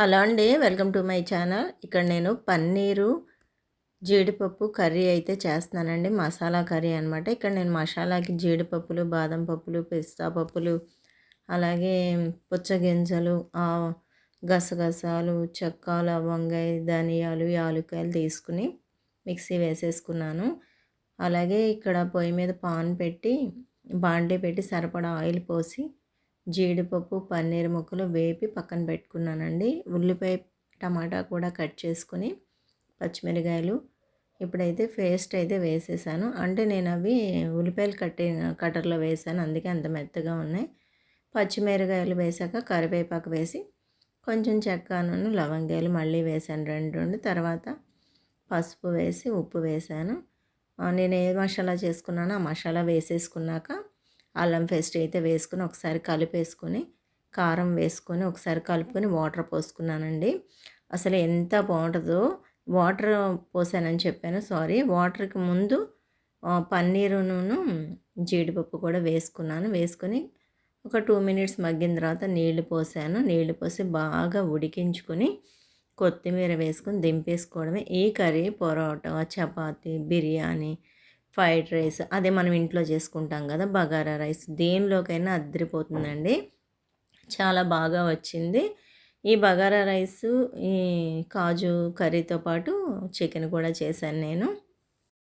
Hello అండి welcome to my channel. ఇక్కడ నేను పన్నీరు జీడిపప్పు కర్రీ అయితే చేస్తున్నానండి. మసాలా కర్రీ అనమాట ఇక్కడ నేను మసాలాకి జీడిపప్పులు బాదం పప్పులు పిస్తా పప్పులు అలాగే పుచ్చగింజలు గసగసాలు చెక్క లవంగాయ ధనియాలు యాలుకాయలు తీసుకుని మిక్సీ వేసేసుకున్నాను. అలాగే ఇక్కడ పొయ్యి మీద పాన్ పెట్టి బాండీ పెట్టి సరిపడా ఆయిల్ పోసి జీడిపప్పు పన్నీర్ ముక్కలు వేపి పక్కన పెట్టుకున్నానండి. ఉల్లిపాయ టమాటా కూడా కట్ చేసుకుని పచ్చిమిరకాయలు ఇప్పుడైతే పేస్ట్ అయితే వేసేసాను. అంటే నేను అవి ఉల్లిపాయలు కట్టే కట్టర్లో వేసాను. అందుకే అంత మెత్తగా ఉన్నాయి. పచ్చిమిరకాయలు వేసాక కరివేపాకు వేసి కొంచెం చెక్క నూనె లవంగాయలు మళ్ళీ వేసాను. రెండు రెండు. తర్వాత పసుపు వేసి ఉప్పు వేసాను. నేను ఏ మసాలా చేసుకున్నానో ఆ మసాలా వేసేసుకున్నాక అల్లం పేస్ట్ అయితే వేసుకుని ఒకసారి కలిపేసుకొని కారం వేసుకొని ఒకసారి కలుపుకొని వాటర్ పోసుకున్నానండి. అసలు ఎంత బాగుంటుందో. వాటర్ పోసానని చెప్పాను సారీ. వాటర్కి ముందు పన్నీరును జీడిపప్పు కూడా వేసుకున్నాను. వేసుకొని ఒక టూ మినిట్స్ మగ్గిన తర్వాత నీళ్ళు పోసాను. నీళ్ళు పోసి బాగా ఉడికించుకొని కొత్తిమీర వేసుకొని దింపేసుకోవడమే. ఈ curry parotta chapati biryani fried rice అదే మనం ఇంట్లో చేసుకుంటాం కదా బగారా రైస్. దేనిలోకైనా అద్దరిపోతుందండి. చాలా బాగా వచ్చింది. ఈ బగారా రైస్ ఈ కాజు కర్రీతో పాటు చికెన్ కూడా చేశాను నేను.